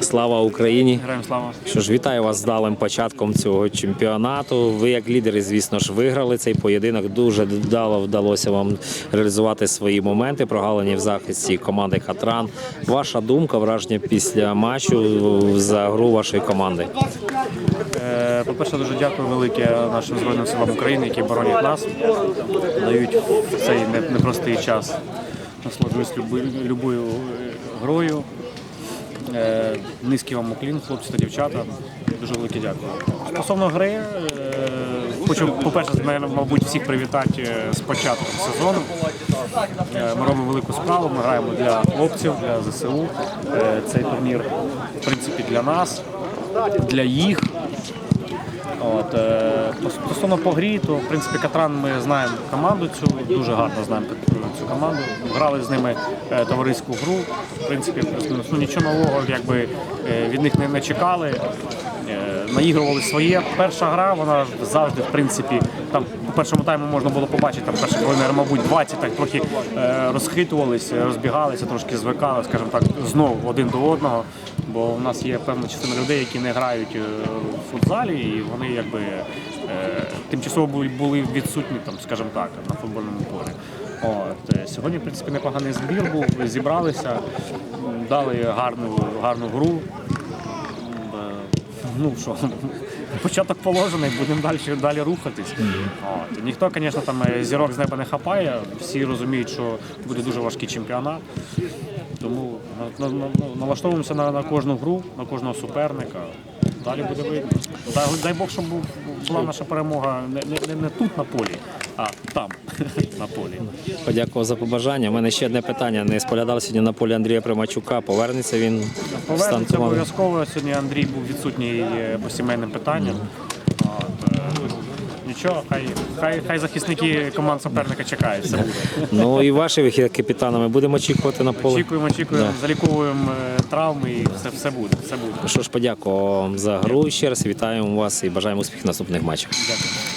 Слава Україні! Героям слава. Що ж, вітаю вас з далим початком цього чемпіонату. Ви, як лідери, звісно ж, виграли цей поєдинок. Дуже вдало вдалося вам реалізувати свої моменти, прогалені в захисті команди Катран. Ваша думка, враження після матчу за гру вашої команди? Е, По-перше, дуже дякую велике нашим Збройним силам України, які боронять нас, дають в цей непростий час. Насолоджуюсь любою грою. Е, Низький вам уклін, хлопці та дівчата. Дуже велике дякую. Стосовно гри, е, хочу, по-перше, мабуть, всіх привітати е, з початком сезону. Ми робимо велику справу, ми граємо для хлопців, для ЗСУ. Цей турнір, в принципі, для нас, для їх. От, е, стосовно по грі, то в принципі Катран ми знаємо команду цю, дуже гарно знаємо цю команду. Грали з ними е, товариську гру. В принципі, ну, нічого нового якби, е, від них не, не чекали. Наігрували своє. Перша гра, вона завжди, в принципі, там по першому тайму можна було побачити, там перша хвилина, мабуть, 20, так трохи розхитувалися, розбігалися, трошки звикали, скажімо так, знову один до одного. Бо в нас є певна частина людей, які не грають е, в футзалі, і вони якби е, тимчасово були, відсутні, там, скажімо так, на футбольному полі. От, е, сьогодні, в принципі, непоганий збір був, зібралися, дали гарну, гарну гру. Ну що, початок положений, будемо далі, далі рухатись. От. Ніхто, звісно, там е, зірок з неба не хапає. Всі розуміють, що буде дуже важкий чемпіонат. Тому на- на- на- налаштовуємося на, на кожну гру, на кожного суперника. Далі буде видно. Дай, Бог, щоб була наша перемога не, не, не тут на полі, а там на полі. Подякував за побажання. У мене ще одне питання. Не споглядав сьогодні на полі Андрія Примачука. Повернеться він в Повернеться обов'язково. Сьогодні Андрій був відсутній е, по сімейним питанням. Е, нічого, хай, хай, хай захисники команд суперника чекають. Все буде. Ну і ваші вихід капітанами будемо очікувати на поле. Очікуємо, очікуємо, заліковуємо е, травми і все, все буде. Все буде. Що ж, подякував за гру ще раз. Вітаємо вас і бажаємо успіхів в наступних матчах. Дякую.